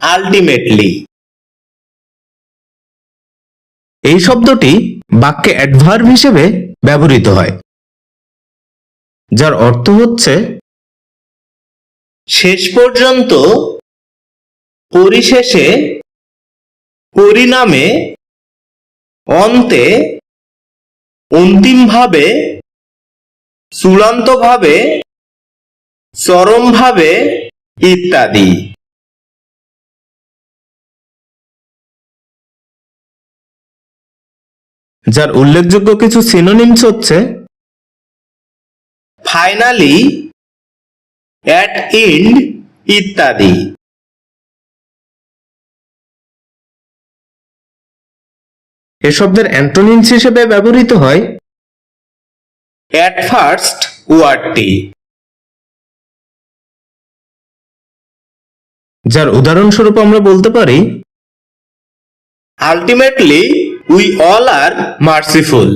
Ultimately এই শব্দটি বাক্যে অ্যাডভার্ব হিসেবে ব্যবহৃত হয়, যার অর্থ হচ্ছে, শেষ পর্যন্ত পরিশেষে পরিণামে অন্তে অন্তিমভাবে চূড়ান্তভাবে চরমভাবে ইত্যাদি। যার উল্লেখযোগ্য কিছু সিনোনিমস হচ্ছে ফাইনালি অ্যাট ইন্ড ইত্যাদি। এ শব্দের অ্যান্টোনিমস হিসেবে ব্যবহৃত হয় অ্যাট ফার্স্ট ওয়ার্ডটি যার উদাহরণস্বরূপ আমরা বলতে পারি ultimately we all are merciful